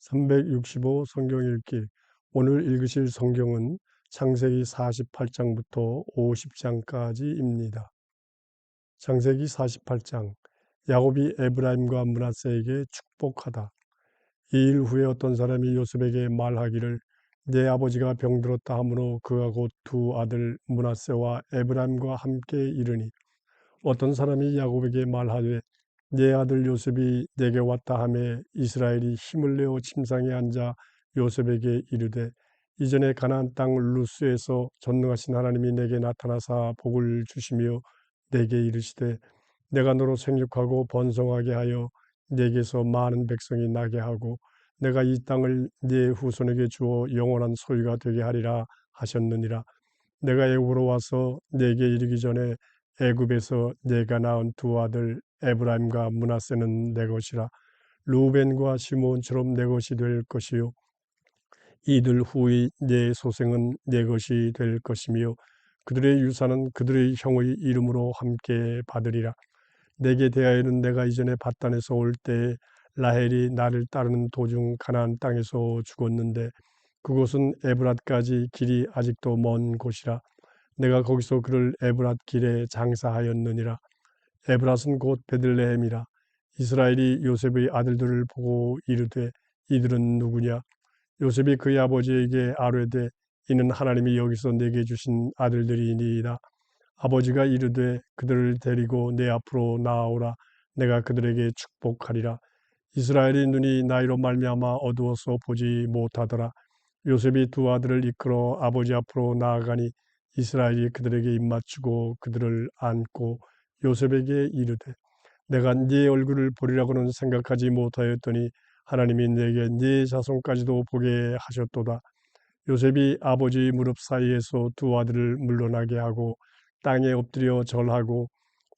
365 성경 읽기 오늘 읽으실 성경은 창세기 48장부터 50장까지입니다. 창세기 48장 야곱이 에브라임과 문하세에게 축복하다. 이 일 후에 어떤 사람이 요셉에게 말하기를 내 아버지가 병들었다 하므로 그가 곧 두 아들 문하세와 에브라임과 함께 이르니 어떤 사람이 야곱에게 말하되 내 아들 요셉이 내게 왔다 하매 이스라엘이 힘을 내어 침상에 앉아 요셉에게 이르되 이전에 가나안 땅 루스에서 전능하신 하나님이 내게 나타나사 복을 주시며 내게 이르시되 내가 너로 생육하고 번성하게 하여 내게서 많은 백성이 나게 하고 내가 이 땅을 네 후손에게 주어 영원한 소유가 되게 하리라 하셨느니라. 내가 애굽으로 와서 내게 이르기 전에 애굽에서 내가 낳은 두 아들 에브라임과 문하세는 내 것이라 루벤과 시몬처럼 내 것이 될 것이요. 이들 후의 내 소생은 내 것이 될 것이며 그들의 유산은 그들의 형의 이름으로 함께 받으리라. 내게 대하여는 내가 이전에 바단에서 올 때에 라헬이 나를 따르는 도중 가나안 땅에서 죽었는데 그곳은 에브랏까지 길이 아직도 먼 곳이라. 내가 거기서 그를 에브랏 길에 장사하였느니라 에브랏은 곧 베들레헴이라 이스라엘이 요셉의 아들들을 보고 이르되 이들은 누구냐? 요셉이 그의 아버지에게 아뢰되 이는 하나님이 여기서 내게 주신 아들들이니이다. 아버지가 이르되 그들을 데리고 내 앞으로 나아오라. 내가 그들에게 축복하리라. 이스라엘의 눈이 나이로 말미암아 어두워서 보지 못하더라. 요셉이 두 아들을 이끌어 아버지 앞으로 나아가니 이스라엘이 그들에게 입맞추고 그들을 안고 요셉에게 이르되 내가 네 얼굴을 보리라고는 생각하지 못하였더니 하나님이 내게 네 자손까지도 보게 하셨도다. 요셉이 아버지 무릎 사이에서 두 아들을 물러나게 하고 땅에 엎드려 절하고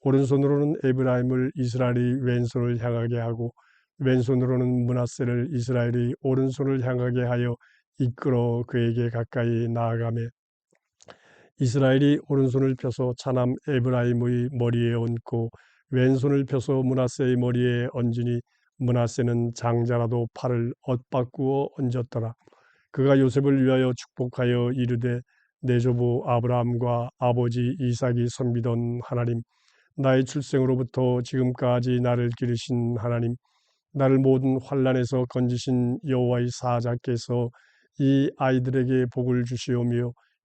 오른손으로는 에브라임을 이스라엘이 왼손을 향하게 하고 왼손으로는 문하세를 이스라엘이 오른손을 향하게 하여 이끌어 그에게 가까이 나아가매 이스라엘이 오른손을 펴서 차남 에브라임의 머리에 얹고 왼손을 펴서 문하세의 머리에 얹으니 문하세는 장자라도 팔을 엇바꾸어 얹었더라. 그가 요셉을 위하여 축복하여 이르되 내 조부 아브라함과 아버지 이삭이 섬기던 하나님 나의 출생으로부터 지금까지 나를 기르신 하나님 나를 모든 환란에서 건지신 여호와의 사자께서 이 아이들에게 복을 주시오며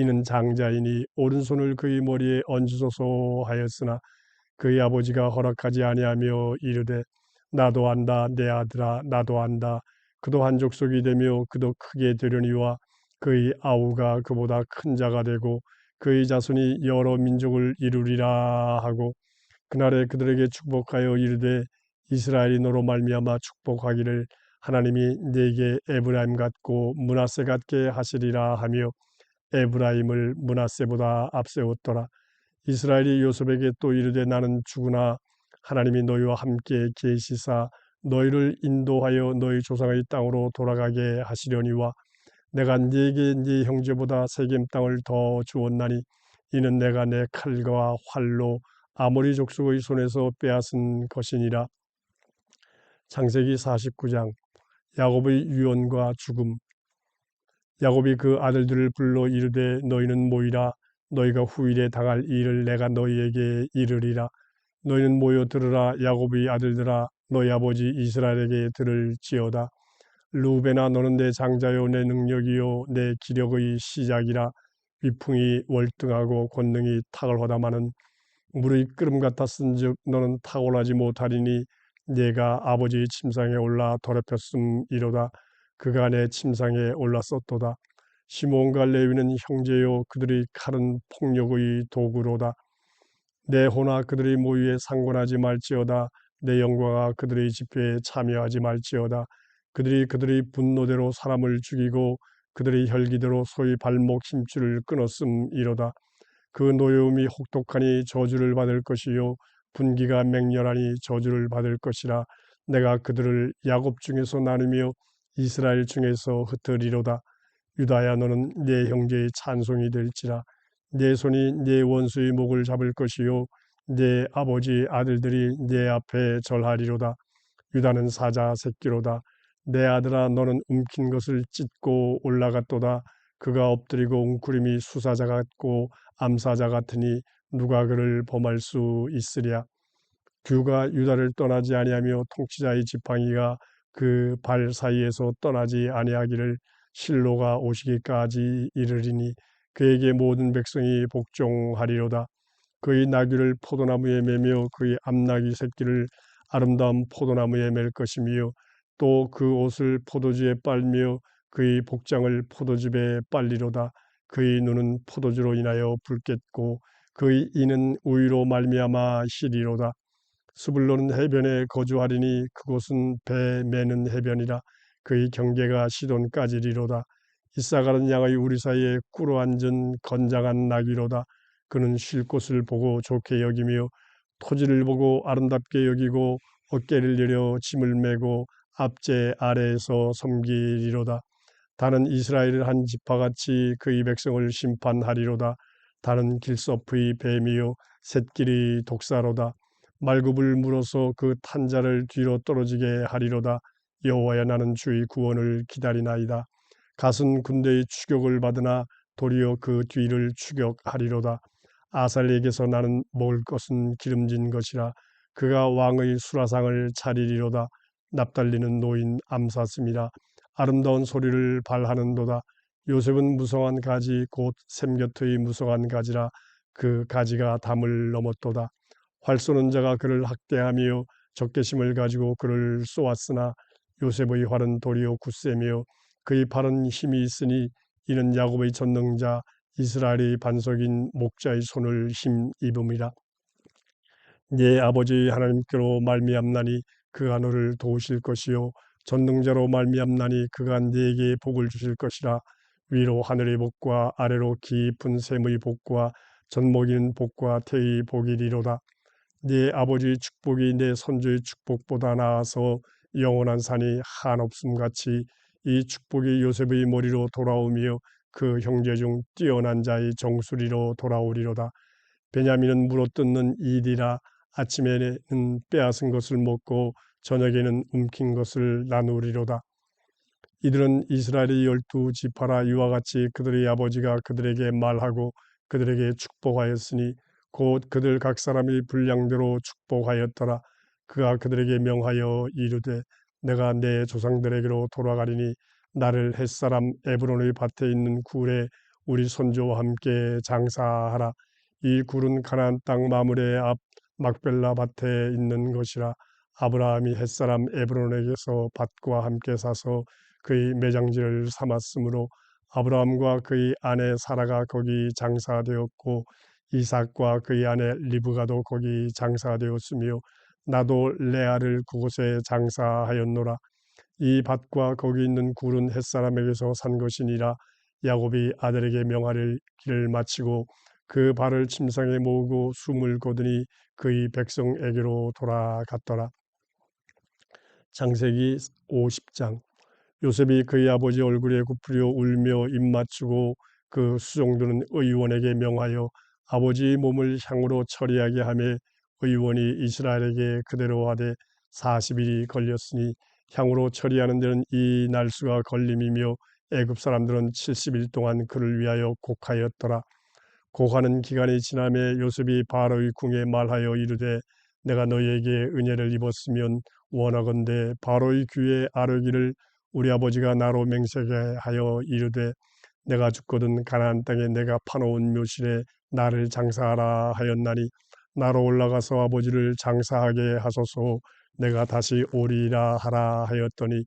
이는 장자이니 오른손을 그의 머리에 얹으소서 하였으나 그의 아버지가 허락하지 아니하며 이르되 나도 안다 내 아들아 나도 안다. 그도 한 족속이 되며 그도 크게 되려니와 그의 아우가 그보다 큰 자가 되고 그의 자손이 여러 민족을 이루리라 하고 그날에 그들에게 축복하여 이르되 이스라엘이 너로 말미암아 축복하기를 하나님이 네게 에브라임 같고 문하세 같게 하시리라 하며 에브라임을 문하세보다 앞세웠더라. 이스라엘이 요셉에게 또 이르되 나는 죽으나 하나님이 너희와 함께 계시사 너희를 인도하여 너희 조상의 땅으로 돌아가게 하시려니와 내가 네게 네 형제보다 세겜 땅을 더 주었나니 이는 내가 내 칼과 활로 아모리 족속의 손에서 빼앗은 것이니라. 창세기 49장 야곱의 유언과 죽음 야곱이 그 아들들을 불러 이르되 너희는 모이라. 너희가 후일에 당할 일을 내가 너희에게 이르리라. 너희는 모여 들으라. 야곱의 아들들아 너희 아버지 이스라엘에게 들을지어다. 루베나 너는 내 장자요 내 능력이요 내 기력의 시작이라. 위풍이 월등하고 권능이 허담하는 물의 끓음 같았은즉 너는 탁올하지 못하리니 내가 아버지의 침상에 올라 더럽혔음이로다 내 침상에 올랐었도다. 시몬과 레위는 형제요 그들의 칼은 폭력의 도구로다. 내 호나 그들의 모유에 상관하지 말지어다. 내 영광아 그들의 집회에 참여하지 말지어다. 그들이 그들의 분노대로 사람을 죽이고 그들의 혈기대로 소위 발목 힘줄을 끊었음 이로다. 그 노여움이 혹독하니 저주를 받을 것이요 분기가 맹렬하니 저주를 받을 것이라 내가 그들을 야곱 중에서 나누며 이스라엘 중에서 흩으리로다. 유다야 너는 내 형제의 찬송이 될지라 내 손이 내 원수의 목을 잡을 것이요 내 아버지 아들들이 내 앞에 절하리로다. 유다는 사자 새끼로다. 내 아들아 너는 움킨 것을 찢고 올라갔도다. 그가 엎드리고 웅크림이 수사자 같고 암사자 같으니 누가 그를 범할 수 있으랴. 규가 유다를 떠나지 아니하며 통치자의 지팡이가 그 발 사이에서 떠나지 아니하기를 실로가 오시기까지 이르리니 그에게 모든 백성이 복종하리로다. 그의 나귀를 포도나무에 매며 그의 암나귀 새끼를 아름다운 포도나무에 맬 것이며 또 그 옷을 포도주에 빨며 그의 복장을 포도즙에 빨리로다. 그의 눈은 포도주로 인하여 붉겠고 그의 이는 우유로 말미암아 시리로다. 수불로는 해변에 거주하리니 그곳은 배 매는 해변이라 그의 경계가 시돈까지리로다. 이사가는 양의 우리 사이에 꿇어 앉은 건장한 나귀로다. 그는 쉴 곳을 보고 좋게 여기며 토지를 보고 아름답게 여기고 어깨를 내려 짐을 메고 앞제 아래에서 섬기리로다. 다는 이스라엘을 한 지파같이 그의 백성을 심판하리로다. 다는 길섭의 뱀이요 샛길이 독사로다. 말굽을 물어서 그 탄자를 뒤로 떨어지게 하리로다. 여호와야 나는 주의 구원을 기다리나이다. 갓은 군대의 추격을 받으나 도리어 그 뒤를 추격하리로다. 아살에게서 나는 먹을 것은 기름진 것이라 그가 왕의 수라상을 차리리로다. 납달리는 노인 암사슴이라 아름다운 소리를 발하는도다. 요셉은 무성한 가지 곧 샘곁의 무성한 가지라 그 가지가 담을 넘었도다. 활 쏘는 자가 그를 학대하며 적개심을 가지고 그를 쏘았으나 요셉의 활은 도리어 굳세며 그의 팔은 힘이 있으니 이는 야곱의 전능자 이스라엘의 반석인 목자의 손을 힘입음이라. 네 아버지 하나님께로 말미암나니 그가 너를 도우실 것이요 전능자로 말미암나니 그가 네게 복을 주실 것이라 위로 하늘의 복과 아래로 깊은 샘의 복과 젖먹이는 복과 태의 복이리로다. 네 아버지의 축복이 내 선조의 축복보다 나아서 영원한 산이 한없음 같이 이 축복이 요셉의 머리로 돌아오며 그 형제 중 뛰어난 자의 정수리로 돌아오리로다. 베냐민은 물어뜯는 이디라 아침에는 빼앗은 것을 먹고 저녁에는 움킨 것을 나누리로다. 이들은 이스라엘의 열두 지파라 이와 같이 그들의 아버지가 그들에게 말하고 그들에게 축복하였으니 곧 그들 각 사람이 분량대로 축복하였더라. 그가 그들에게 명하여 이르되 내가 내 조상들에게로 돌아가리니 나를 햇사람 에브론의 밭에 있는 굴에 우리 손조와 함께 장사하라. 이 굴은 가나안 땅 마물의 앞 막벨라 밭에 있는 것이라. 아브라함이 햇사람 에브론에게서 밭과 함께 사서 그의 매장지를 삼았으므로 아브라함과 그의 아내 사라가 거기 장사되었고 이삭과 그의 아내 리브가도 거기 장사되었으며 나도 레아를 그곳에 장사하였노라. 이 밭과 거기 있는 굴은 햇사람에게서 산 것이니라 야곱이 아들에게 명하를 길을 마치고 그 발을 침상에 모으고 숨을 거두니 그의 백성에게로 돌아갔더라. 장세기 50장 요셉이 그의 아버지 얼굴에 굽으려 울며 입 맞추고 그 수종들은 의원에게 명하여 아버지의 몸을 향으로 처리하게 하며 의원이 이스라엘에게 그대로 하되 40일이 걸렸으니 향으로 처리하는 데는 이 날수가 걸림이며 애굽 사람들은 70일 동안 그를 위하여 곡하였더라. 곡하는 기간이 지남에 요셉이 바로의 궁에 말하여 이르되 내가 너에게 은혜를 입었으면 원하건대 바로의 귀에 아뢰기를 우리 아버지가 나로 맹세게 하여 이르되 내가 죽거든 가나안 땅에 내가 파놓은 묘실에 나를 장사하라 하였나니 나로 올라가서 아버지를 장사하게 하소서. 내가 다시 오리라 하라 하였더니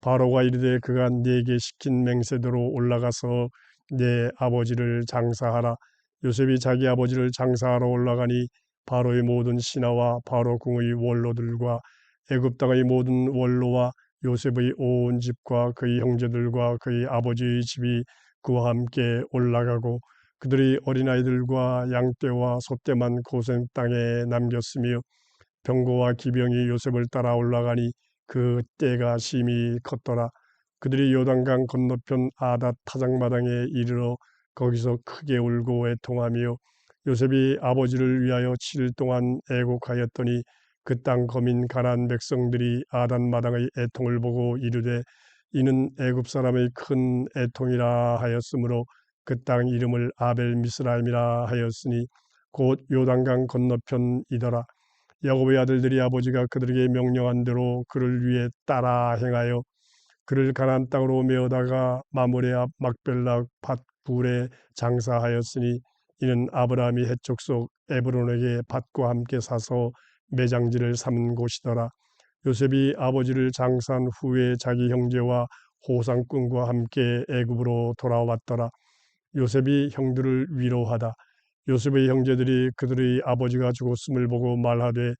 바로가 이르되 그가 네게 시킨 맹세대로 올라가서 내 아버지를 장사하라. 요셉이 자기 아버지를 장사하러 올라가니 바로의 모든 신하와 바로 궁의 원로들과 애굽 땅의 모든 원로와 요셉의 온 집과 그의 형제들과 그의 아버지의 집이 그와 함께 올라가고 그들이 어린아이들과 양떼와 소떼만 고센 땅에 남겼으며 병고와 기병이 요셉을 따라 올라가니 그 때가 심히 컸더라. 그들이 요단강 건너편 아닷 타작마당에 이르러 거기서 크게 울고 애통하며 요셉이 아버지를 위하여 7일 동안 애곡하였더니 그 땅 거민 가난 백성들이 아단 마당의 애통을 보고 이르되 이는 애굽 사람의 큰 애통이라 하였으므로 그 땅 이름을 아벨 미스라임이라 하였으니 곧 요단강 건너편이더라. 야곱의 아들들이 아버지가 그들에게 명령한 대로 그를 위해 따라 행하여 그를 가난 땅으로 메어다가 마므레 앞 막벨락 밭 굴에 장사하였으니 이는 아브라함이 해쪽 속 에브론에게 밭과 함께 사서 매장지를 삼은 곳이더라. 요셉이 아버지를 장사한 후에 자기 형제와 호상꾼과 함께 애굽으로 돌아왔더라. 요셉이 형들을 위로하다. 요셉의 형제들이 그들의 아버지가 죽었음을 보고 말하되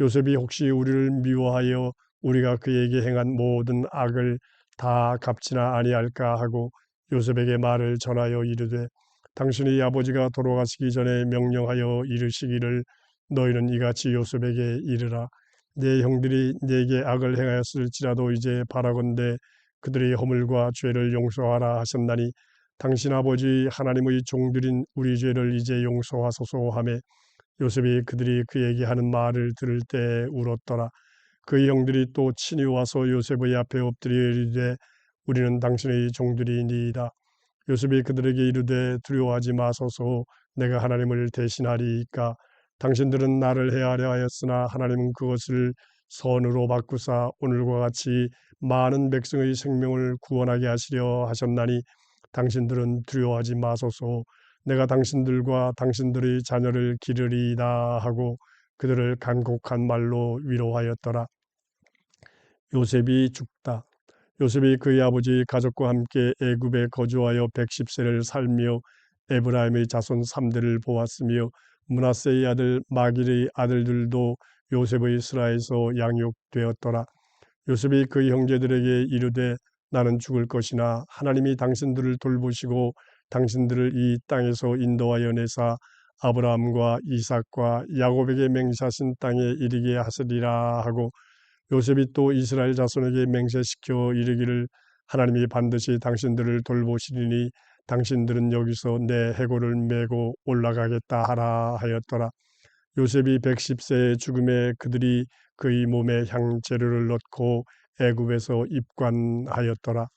요셉이 혹시 우리를 미워하여 우리가 그에게 행한 모든 악을 다 갚지나 아니할까 하고 요셉에게 말을 전하여 이르되 당신의 아버지가 돌아가시기 전에 명령하여 이르시기를 너희는 이같이 요셉에게 이르라 내 형들이 내게 악을 행하였을지라도 이제 바라건대 그들의 허물과 죄를 용서하라 하셨나니 당신 아버지 하나님의 종들인 우리 죄를 이제 용서하소서 하매 요셉이 그들이 그에게 하는 말을 들을 때 울었더라. 그 형들이 또 친히 와서 요셉의 앞에 엎드려 이르되 우리는 당신의 종들이니이다. 요셉이 그들에게 이르되 두려워하지 마소서 내가 하나님을 대신하리이까 당신들은 나를 해하려 하였으나 하나님은 그것을 선으로 바꾸사 오늘과 같이 많은 백성의 생명을 구원하게 하시려 하셨나니 당신들은 두려워하지 마소서 내가 당신들과 당신들의 자녀를 기르리이다 하고 그들을 간곡한 말로 위로하였더라. 요셉이 죽다. 요셉이 그의 아버지 가족과 함께 애굽에 거주하여 110세를 살며 에브라임의 자손 3대를 보았으며 문하세의 아들 마길의 아들들도 요셉의 스라에서 양육되었더라. 요셉이 그의 형제들에게 이르되 나는 죽을 것이나 하나님이 당신들을 돌보시고 당신들을 이 땅에서 인도하여 내사 아브라함과 이삭과 야곱에게 맹세하신 땅에 이르게 하시리라 하고 요셉이 또 이스라엘 자손에게 맹세시켜 이르기를 하나님이 반드시 당신들을 돌보시리니 당신들은 여기서 내 해골을 메고 올라가겠다 하라 하였더라. 요셉이 110세의 죽음에 그들이 그의 몸에 향재료를 넣고 애굽에서 입관하였더라.